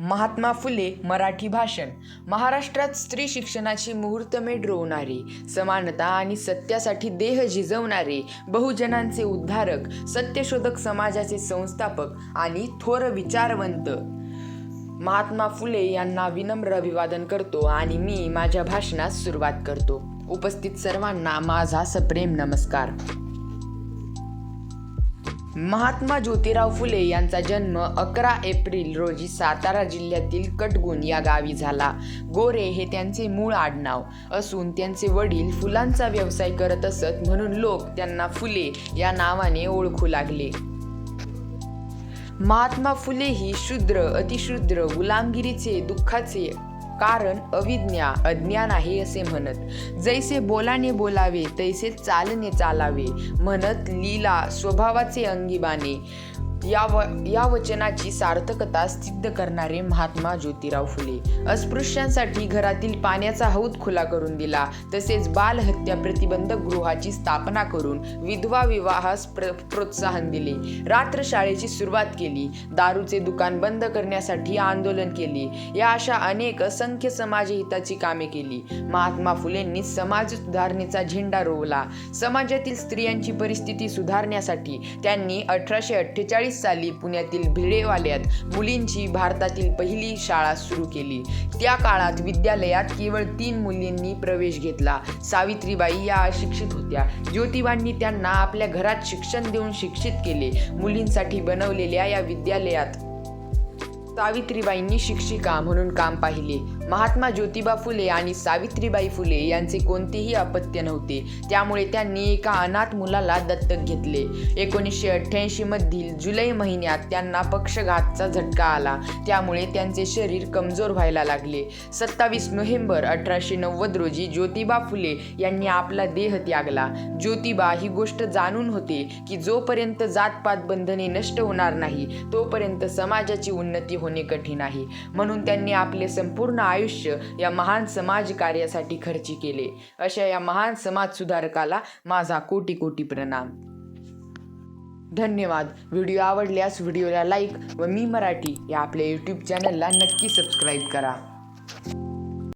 महात्मा फुले मराठी भाषण. महाराष्ट्रात स्त्री शिक्षणाची मुहूर्तमेढ रोवणारे समानता आणि सत्यासाठी देह झिजवणारे बहुजनांचे उद्धारक सत्यशोधक समाजाचे संस्थापक आणि थोर विचारवंत. महात्मा फुले यांना विनम्र अभिवादन करतो आणि मी माझ्या भाषणास सुरुवात करतो. उपस्थित सर्वांना माझा सप्रेम नमस्कार. महात्मा ज्योतिराव फुले यांचा जन्म अकरा एप्रिल रोजी सातारा जिल्ह्यातील कटगुण या गावी झाला. गोरे हे त्यांचे मूळ आडनाव असून त्यांचे वडील फुलांचा व्यवसाय करत असत म्हणून लोक त्यांना फुले या नावाने ओळखू लागले. महात्मा फुले ही शूद्र अतिशूद्र गुलामगिरीचे दुःखाचे कारण अविज्ञा अज्ञान आहे असे म्हणत. जैसे बोलाने बोलावे तैसे चालने चालावे म्हणत लीला स्वभावाचे अंगीबाने. या व या वचनाची सार्थकता सिद्ध करणारे महात्मा ज्योतिराव फुले. अस्पृश्यांसाठी घरातील पाण्याचा हौद खुला करून दिला. तसेच बालहत्या प्रतिबंधक गृहाची स्थापना करून विधवा विवाहास प्र प्रोत्साहन दिले. रात्र शाळेची सुरुवात केली. दारूचे दुकान बंद करण्यासाठी आंदोलन केले. या अशा अनेक असंख्य समाजहिताची कामे केली. महात्मा फुलेंनी समाज सुधारणेचा झेंडा रोवला. समाजातील स्त्रियांची परिस्थिती सुधारण्यासाठी त्यांनी अठराशे अठ्ठेचाळीस साली पुण्यातील भिडेवाल्यात मुलींची भारतातील पहिली शाळा सुरू केली. त्या काळात विद्यालयात केवळ तीन मुलींनी प्रवेश घेतला. सावित्रीबाई या अशिक्षित होत्या. ज्योतिबांनी त्यांना आपल्या घरात शिक्षण देऊन शिक्षित केले. मुलींसाठी बनवलेल्या या विद्यालयात सावित्रीबाईंनी शिक्षिका म्हणून काम पाहिले. महात्मा ज्योतिबा फुले आणि सावित्रीबाई फुले यांचे कोणतेही अपत्य नव्हते. त्यामुळे त्यांनी एका अनाथ मुलाला दत्तक घेतले. एकोणीसशे अठ्ठ्याऐंशी मधील जुलै महिन्यात त्यांना पक्षघातचा झटका आला. त्यामुळे त्यांचे शरीर कमजोर व्हायला लागले. सत्तावीस नोव्हेंबर अठराशे नव्वद रोजी ज्योतिबा फुले यांनी आपला देह त्यागला. ज्योतिबा ही गोष्ट जाणून होते की जोपर्यंत जातपात बंधने नष्ट होणार नाही तोपर्यंत समाजाची उन्नती होणे कठीण आहे. म्हणून त्यांनी आपले संपूर्ण आयुष्य या महान समाज कार्यासाठी खर्ची केले. अशा या महान समाज सुधारकाला माझा कोटी कोटी प्रणाम. धन्यवाद. व्हिडिओ आवडल्यास व्हिडिओला लाईक व मी मराठी या आपल्या यूट्यूब चॅनलला नक्की सबस्क्राईब करा.